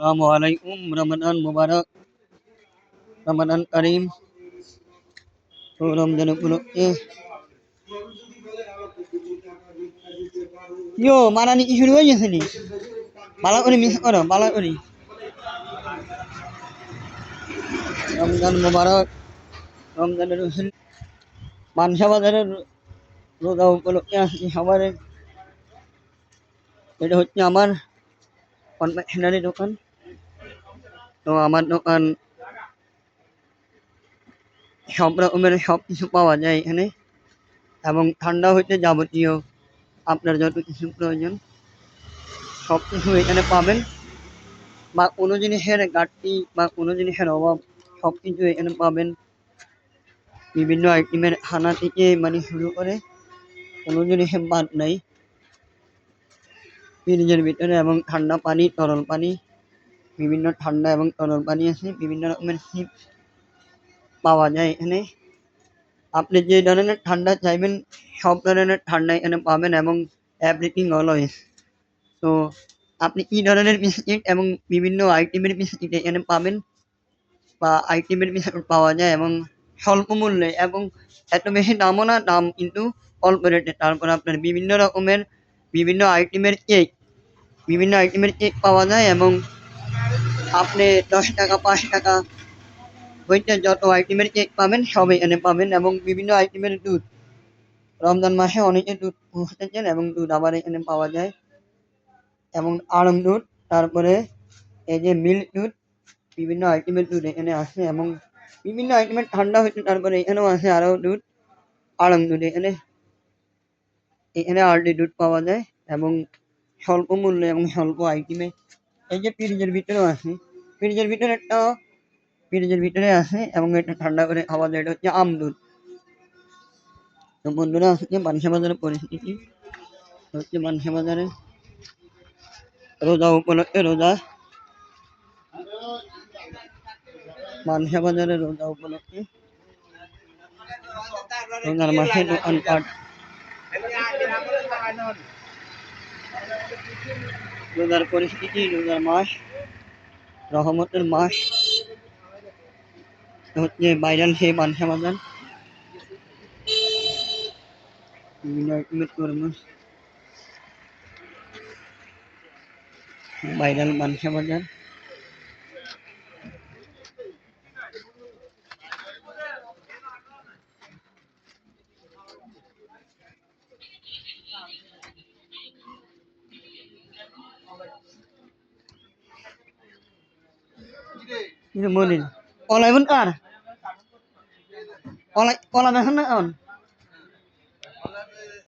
আসসালামু আলাইকুম রমাদান মুবারক রমাদান করিম তো রমজান উপলক্ষে ইয়ো মারানি কি শুরু হয়ে গেছে নি বালা করে মিস করো বালা করি রমজান মুবারক রমজানের রসুল মানসা বাজারের রোজা উপলক্ষে আসছি সবার এটা হচ্ছে আমার কনফেকশনারি দোকান তো আমার সব রকমের সব কিছু পাওয়া যায় এখানে। এবং ঠান্ডা হইতে যাবতীয় আপনার যত কিছু প্রয়োজন, সব কিছু এখানে পাবেন। বা কোনো জিনিসের ঘাটতি বা কোনো জিনিসের অভাব, সব কিছু এখানে পাবেন। বিভিন্ন আইটেমের খানা থেকে মানে শুরু করে কোনো জিনিসের বাদ নাই। ফ্রিজের ভিতরে এবং ঠান্ডা পানি, তরল পানি। বিভিন্ন ঠান্ডা এবং তরল পানি আছে, বিভিন্ন রকমের চিপস পাওয়া যায় এখানে। আপনি যে ধরনের ঠান্ডা চাইবেন, সব ধরনের ঠান্ডা এখানে পাবেন এবং এভরিথিং অলওয়েজ তো আপনি কী ধরনের বিস্কিট এবং বিভিন্ন আইটেমের বিস্কিট এখানে পাবেন বা আইটেমের বিস্কুট পাওয়া যায় এবং স্বল্প মূল্যে এবং এত বেশি দামও না, দাম কিন্তু অল্প রেটে তারপর আপনার বিভিন্ন রকমের, বিভিন্ন আইটেমের কেক বিভিন্ন আইটেমের কেক পাওয়া যায় এবং আপনি দশ টাকা, পাঁচ টাকা ওইটা যত আইটেমের কেক পাবেন সব এখানে পাবেন এবং বিভিন্ন আইটেমের দুধ। রমজান মাসে অনেকে দুধ খুঁজতেছেন এবং দুধ আবার এখানে পাওয়া যায়। এবং আড়ং দুধ, তারপরে এই যে মিল্ক দুধ, বিভিন্ন আইটেমের দুধ এখানে আসে এবং বিভিন্ন আইটেমের ঠান্ডা হয়েছে, তারপরে এখানেও আছে আরও দুধ। আড়ং দুধ এখানে এখানে আরডি দুধ পাওয়া যায় এবং স্বল্প মূল্যে এবং স্বল্প আইটেমে এই যে ফ্রিজের ভিতরেও আছে। ফ্রিজের ভিতরে একটা ফ্রিজের ভিতরে আছে এবং এটা ঠান্ডা করে খাওয়া যায়। এটা হচ্ছে আম দুধ। তো বন্ধুরা, আজকে বানসা বাজারের পরিস্থিতি। হচ্ছে বানসা বাজারে রোজা উপলক্ষে রোজা। মানসা বাজারে রোজা উপলক্ষে রোজার মাসে দোকানপাট। রোজার পরিস্থিতি রোজার মাস রহমতের মাস হচ্ছে বাইরাল সেই মানসা বাজার ভাইরাল মানসা বাজার ini moni কলা এখন কার কলা দেখেন না